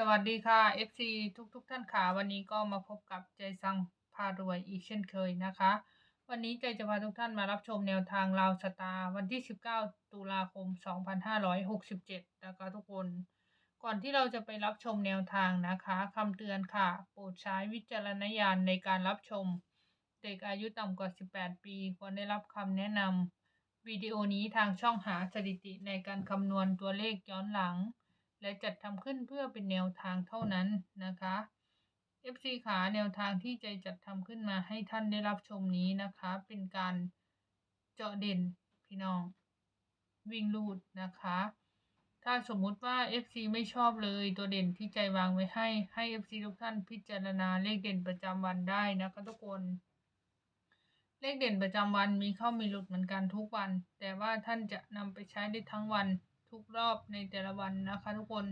สวัสดีค่ะ FC ทุกทุกๆท่านค่ะวันนี้ก็มาพบกับใจซังพารวยอีกเช่นเคยนะคะ วันนี้ใจจะพาทุกท่านมารับชมแนวทางลาวสตาร์วันที่ 19 ตุลาคม 2567 นะคะทุกคน ก่อนที่เราจะไปรับชมแนวทางนะคะคำเตือนค่ะ โปรดใช้วิจารณญาณในการรับชม เด็กอายุต่ำกว่า 18 ปีควรได้รับคำแนะนำวิดีโอนี้ทางช่องหาสถิติในการคำนวณตัวเลขย้อนหลัง และจัดทำขึ้นเพื่อเป็นแนวทางเท่านั้นนะคะ FC ขาแนวทางที่ใจจัดทำขึ้นมาให้ท่านได้รับชมนี้นะคะ เป็นการเจาะเด่นพี่น้อง วิ่งลูดนะคะ ถ้าสมมุติว่า FC ไม่ชอบเลยตัวเด่นที่ใจวางไว้ให้ให้ FC ทุกท่านพิจารณาเลขเด่นประจำวันได้นะคะทุกคนเลขเด่นประจำวันมีเข้ามีหลุดเหมือนกันทุกวัน แต่ว่าท่านจะนำไปใช้ได้ทั้งวัน ทุกรอบในแต่ละวันนะคะทุกคน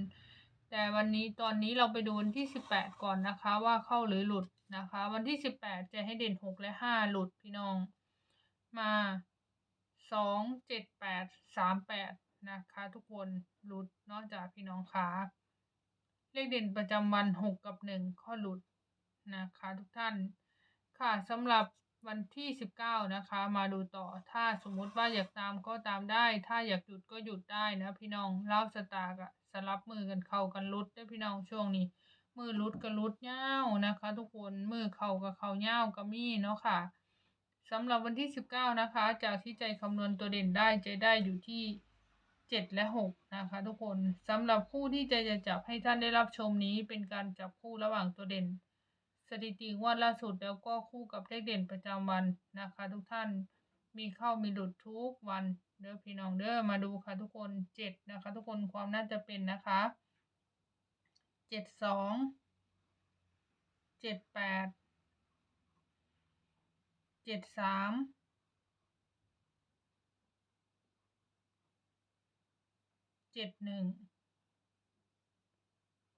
แต่วันนี้ตอนนี้เราไปดูวันที่ 18 ก่อนนะคะว่าเข้าหรือหลุดนะคะ วันที่ 18 จะให้เด่น 6 และ 5 หลุดพี่น้อง มา2 7 8 3 8นะคะ ทุกคนหลุดนอกจากพี่น้องคะเลขเด่นประจำวัน6กับ1ข้อหลุดนะคะ ทุกท่านค่ะสำหรับ วันที่19นะคะ มาดูต่อ ถ้าสมมุติว่าอยากตามก็ตามได้ ถ้าอยากหยุดก็หยุดได้นะพี่น้องเล่าสตาร์กะสลับมือกันเข้ากันรุดได้พี่น้องช่วงนี้ มือรุดก็รุดเง่านะคะ ทุกคนมือเข่ากับเข่าเง่าวก็มีเนาะค่ะสำหรับวันที่19นะคะ จากที่ใจคำนวณตัวเด่นได้ใจได้อยู่ที่7และ6นะคะทุกคนสำหรับคู่ที่ใจจะจับให้ท่านได้รับชมนี้เป็นการจับคู่ระหว่างตัวเด่น สถิติงวดล่าสุดแล้วก็คู่กับเลขเด่นประจำวันนะคะ ทุกท่านมีเข้ามีหลุดทุกวันเด้อพี่น้องเด้อมาดูค่ะทุกคนเจ็ดนะคะ ทุกคนความน่าจะเป็นนะคะเจ็ดสองเจ็ดแปดเจ็ดสามเจ็ดหนึ่ง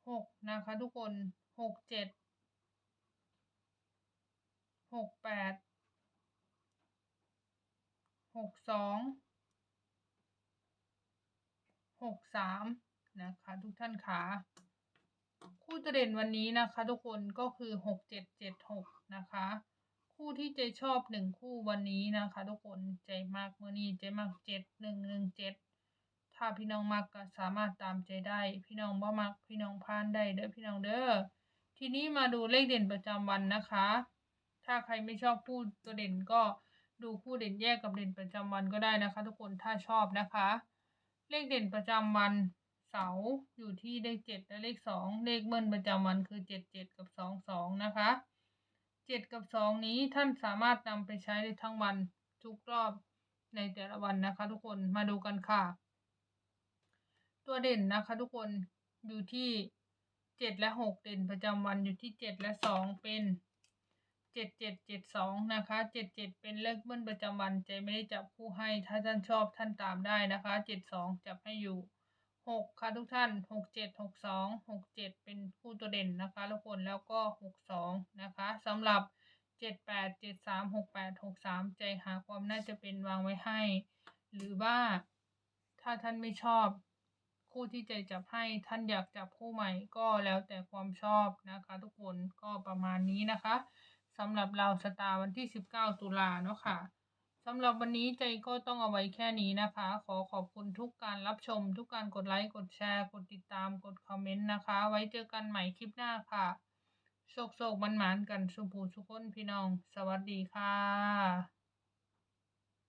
หกนะคะ ทุกคนหกเจ็ด หกแปดหกสองหกสามนะคะทุกท่านคะคู่ตัวเด่นวันนี้นะคะ ทุกคนก็คือหกเจ็ดเจ็ดหกนะคะ คู่ที่ใจชอบหนึ่งคู่วันนี้นะคะ ทุกคนใจมากเมื่อนี้ใจมากเจ็ดหนึ่งหนึ่งเจ็ดถ้าพี่น้องมักก็สามารถตามใจได้ พี่น้องบ่มักพี่น้องพานได้เด้อพี่น้องเด้อทีนี้มาดูเลขเด่นประจำวันนะคะ ถ้าใครไม่ชอบคู่ตัวเด่นก็ดูคู่เด่นแยกกับเด่นประจำวันก็ได้นะคะ ทุกคนถ้าชอบนะคะ เลขเด่นประจำวันเสาร์อยู่ที่เลขเจ็ดและเลขสองเลขเบิ้ลประจำวันคือเจ็ดเจ็ดกับสองสองนะคะเจ็ดกับสองนี้ท่านสามารถนำไปใช้ได้ทั้งวันทุกรอบในแต่ละวันนะคะ ทุกคนมาดูกันค่ะ ตัวเด่นนะคะ ทุกคนอยู่ที่เจ็ดและหกเด่นประจำวันอยู่ที่เจ็ดและสองเป็น เจ็ดเจ็ดเจ็ดสองนะคะเจ็ดเจ็ดเป็นเลขเบิ้ลประจำวันใจไม่ได้จับคู่ให้ถ้าท่านชอบท่านตามได้นะคะเจ็ดสองจับให้อยู่หกค่ะทุกท่านหกเจ็ดหกสองหกเจ็ดเป็นคู่ตัวเด่นนะคะทุกคนแล้วก็หกสองนะคะสำหรับเจ็ดแปดเจ็ดสามหกแปดหกสามใจหาความน่าจะเป็นวางไว้ให้ หรือว่าถ้าท่านไม่ชอบคู่ที่ใจจับให้ท่านอยากจับคู่ใหม่ก็แล้วแต่ความชอบนะคะ ทุกคนก็ประมาณนี้นะคะ สำหรับเราสตาร์วันที่ 19 ตุลาเนาะค่ะสำหรับวันนี้ใจก็ต้องเอาไว้แค่นี้นะคะ ขอขอบคุณทุกการรับชม ทุกการกดไลค์กดแชร์ กดติดตาม กดคอมเมนต์นะคะ ไว้เจอกันใหม่คลิปหน้าค่ะโชคโศกมันหมานกันสุภูสุขคนพี่น้อง สวัสดีค่ะ